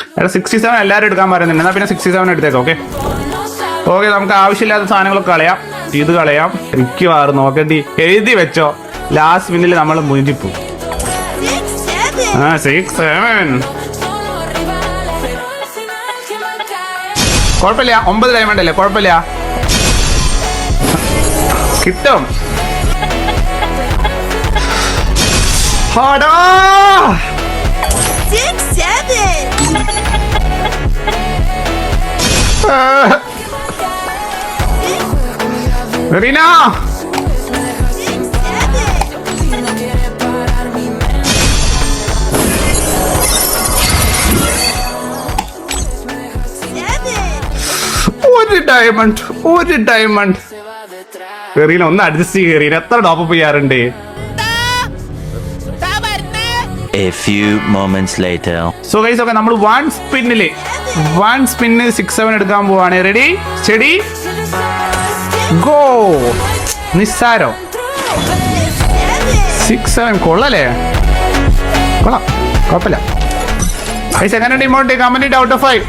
എടാ sixty seven എല്ലാവരും എടുക്കാൻ പറയുന്നുണ്ട്. എന്നാൽ പിന്നെ സിക്സ്റ്റി സെവൻ എടുത്തേക്കാം ഓക്കെ ഓക്കെ നമുക്ക് ആവശ്യമില്ലാത്ത സാധനങ്ങളൊക്കെ കളയാം. ഇത് കളയാം. മിക്കവാറും നോക്കണ്ടി എഴുതി വെച്ചോ. ലാസ്റ്റ് മിനിറ്റിൽ നമ്മൾ മുഞ്ചിപ്പോ. ആ സിക്സ് സെവൻ കുഴപ്പമില്ല ഒമ്പത് ഡയമണ്ട് അല്ലേ കുഴപ്പമില്ല. കിട്ടും. ഹാടാ. Seven. ഒരു ഡയമണ്ട് ഒരു ഡയമണ്ട് റീന ഒന്ന് അഡ്ജസ്റ്റ് ചെയ്യ റീന. എത്ര ടോപ്പ് ചെയ്യാറുണ്ട്? A few moments later. So guys okay നമ്മൾ വൺ സ്പിന്നിൽ വൺ സ്പിന്ന് സിക്സ് സെവൻ എടുക്കാൻ പോവാണ്. റെഡി സ്റ്റഡി ഗോ നിസ്സാരോ. സിക്സ് സെവൻ കൊള്ളല്ലേ? കൊള്ളാം. കുഴപ്പമില്ല. ഗൈസ് എങ്ങനെയുണ്ട് emote comment out of five